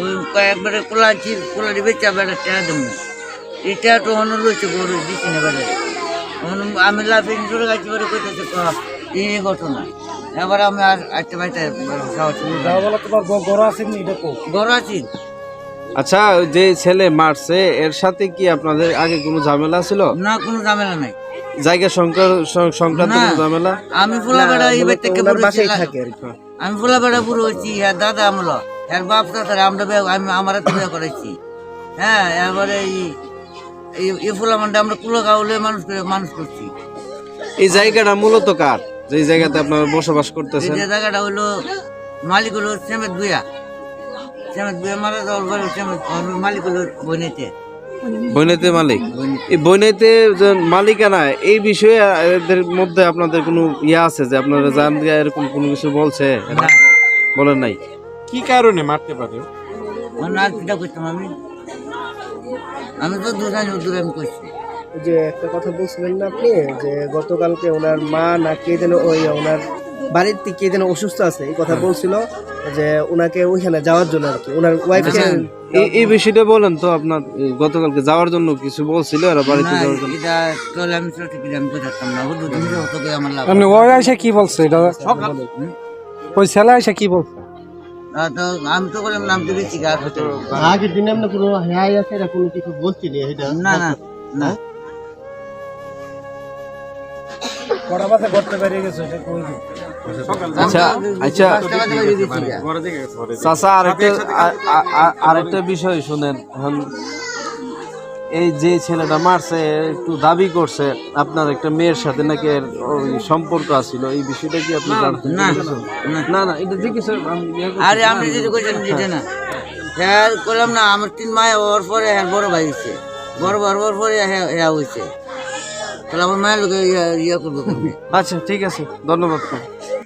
ওই কয়েকবারে কোলাছি কোলারি বেচা বেড়া টেয়া দেবো। এটা তো অন্য রয়েছে বড় দিচ্ছি না বেড়ে। আমি লাফিয়ে চলে গেছি বলে কইতেছে এই ঘটনা এবার আমি আর একটা বাড়িতে তোমার আছে নি এটা কো বড় আছি। আচ্ছা যে ছেলে মারছে এর সাথে কি আপনাদের আগে কোনো ঝামেলা ছিল? না কোনো ঝামেলা নাই। জায়গা সংক্রান্ত সংক্রান্ত কোনো ঝামেলা? আমি ফুলা বেড়া এবার থেকে বুড়ো। থাকে আর আমি ফুলা বেড়া বুড়ো হচ্ছি হ্যাঁ দাদা আমলো। এর বাপ দাদা আমরা আমি আমার বিয়ে করেছি। হ্যাঁ এবারে এই এই- এই ফুলা মানটা আমরা কুলো গাউলে মানুষ করে মানুষ করছি। এই জায়গাটা মূলত কার? যে জায়গাতে আপনারা বসবাস এই করতেছেন যে জায়গাটা হলো মালিক হলো সেমেদ বুয়া সেমেদ বুয়া মারা যাওয়ার পরে সেমেদ মালিক হলো বনেতে বইনাইতে মালিক? এই বইনাইতে মালিকানা এই বিষয়ে এদের মধ্যে আপনাদের কোনো ইয়ে আছে যে আপনারা জান এরকম কোনো কিছু বলছে? বলেন নাই? কি কারণে মারতে পারে? আর করতাম আমি। আমি তো দুজন আমি করছি। যে একটা কথা বলছিলেন না আপনি যে গতকালকে ওনার মা না কে যেন ওই ওনার বাড়িতে কে যেন অসুস্থ আছে এই কথা বলছিল যে ওনাকে ওইখানে যাওয়ার জন্য আর কি। ওনার ওয়াইফকে এই এই বিষয়টা বলেন তো আপনার গতকালকে যাওয়ার জন্য কিছু বলছিল ওরা বাড়িতে যাওয়ার জন্য? এটা আমি ছোট থেকে আমি না। তুমি হতো করে আমার লাভ মানে ওই এসে কি বলছে? এটা ওই ছেলে এসে কি বলছে? আর তো আমি তো বললাম নাম হতো আগের দিনে আমরা হ্যাঁ আছে কোনো কিছু এটা না না না। আচ্ছা আচ্ছা। আরেকটা বিষয় শুনেন। এই যে ছেলেটা মারছে একটু দাবি করছে আপনার একটা মেয়ের সাথে নাকি ওই সম্পর্ক আছিল এই বিষয়টা কি আপনি জানতেন? না, না এটা জিজ্ঞেস আরে আপনি যদি কইছেন দিতে না। হ্যাঁ করলাম না আমার তিন মায় হওয়ার পরে হ্যাঁ বড় ভাই হয়েছে বড় ভাই হওয়ার পরে হ্যাঁ হ্যাঁ হয়েছে তাহলে আমার মায়ের লোকে ইয়া ইয়া করব আচ্ছা ঠিক আছে ধন্যবাদ।